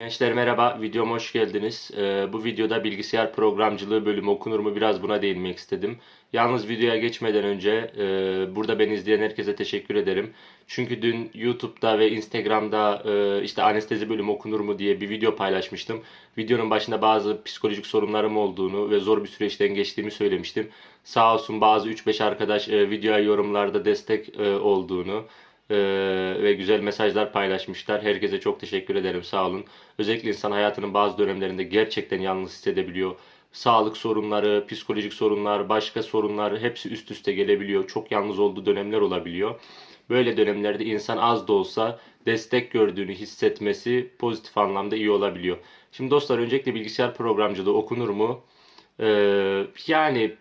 Gençler merhaba, videoma hoş geldiniz. Ee, bu videoda bilgisayar programcılığı bölümü okunur mu biraz buna değinmek istedim. Yalnız videoya geçmeden önce e, burada beni izleyen herkese teşekkür ederim. Çünkü dün YouTube'da ve Instagram'da e, işte anestezi bölümü okunur mu diye bir video paylaşmıştım. Videonun başında bazı psikolojik sorunlarım olduğunu ve zor bir süreçten geçtiğimi söylemiştim. Sağ olsun bazı 3-5 arkadaş e, videoya yorumlarda destek e, olduğunu ee, ve güzel mesajlar paylaşmışlar. Herkese çok teşekkür ederim. Sağ olun. Özellikle insan hayatının bazı dönemlerinde gerçekten yalnız hissedebiliyor. Sağlık sorunları, psikolojik sorunlar, başka sorunlar hepsi üst üste gelebiliyor. Çok yalnız olduğu dönemler olabiliyor. Böyle dönemlerde insan az da olsa destek gördüğünü hissetmesi pozitif anlamda iyi olabiliyor. Şimdi dostlar öncelikle bilgisayar programcılığı okunur mu? Ee, yani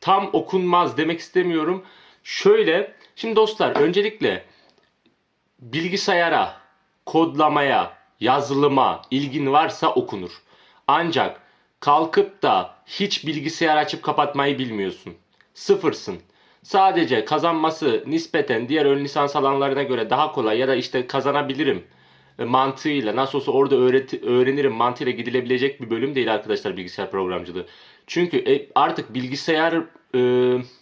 tam okunmaz demek istemiyorum. Şöyle, şimdi dostlar öncelikle bilgisayara, kodlamaya, yazılıma ilgin varsa okunur. Ancak kalkıp da hiç bilgisayar açıp kapatmayı bilmiyorsun. Sıfırsın. Sadece kazanması nispeten diğer ön lisans alanlarına göre daha kolay ya da işte kazanabilirim e, mantığıyla nasıl olsa orada öğreti, öğrenirim mantığıyla gidilebilecek bir bölüm değil arkadaşlar bilgisayar programcılığı. Çünkü e, artık bilgisayar e,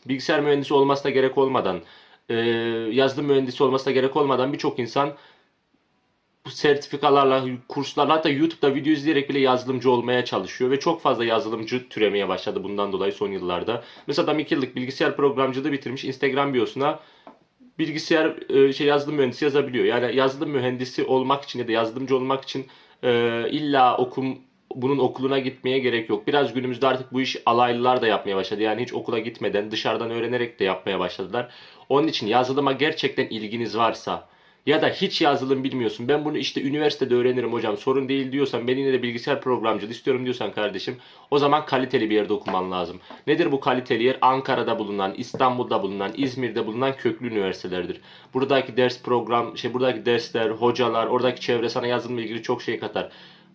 bilgisayar mühendisi olmasına gerek olmadan e, yazılım mühendisi olmasına gerek olmadan birçok insan bu sertifikalarla, kurslarla hatta YouTube'da video izleyerek bile yazılımcı olmaya çalışıyor ve çok fazla yazılımcı türemeye başladı bundan dolayı son yıllarda. Mesela adam 2 yıllık bilgisayar programcılığı bitirmiş Instagram biosuna bilgisayar e, şey yazılım mühendisi yazabiliyor. Yani yazılım mühendisi olmak için ya da yazılımcı olmak için e, illa okum bunun okuluna gitmeye gerek yok. Biraz günümüzde artık bu iş alaylılar da yapmaya başladı. Yani hiç okula gitmeden dışarıdan öğrenerek de yapmaya başladılar. Onun için yazılıma gerçekten ilginiz varsa ya da hiç yazılım bilmiyorsun. Ben bunu işte üniversitede öğrenirim hocam. Sorun değil diyorsan ben yine de bilgisayar programcılığı istiyorum diyorsan kardeşim o zaman kaliteli bir yerde okuman lazım. Nedir bu kaliteli yer? Ankara'da bulunan, İstanbul'da bulunan, İzmir'de bulunan köklü üniversitelerdir. Buradaki ders program, şey buradaki dersler, hocalar, oradaki çevre sana yazılımla ilgili çok şey katar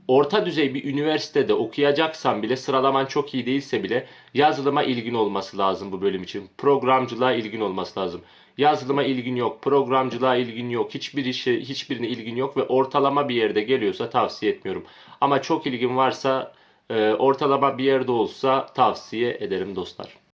orta düzey bir üniversitede okuyacaksan bile sıralaman çok iyi değilse bile yazılıma ilgin olması lazım bu bölüm için. Programcılığa ilgin olması lazım. Yazılıma ilgin yok, programcılığa ilgin yok, hiçbir işe, hiçbirine ilgin yok ve ortalama bir yerde geliyorsa tavsiye etmiyorum. Ama çok ilgin varsa e, ortalama bir yerde olsa tavsiye ederim dostlar.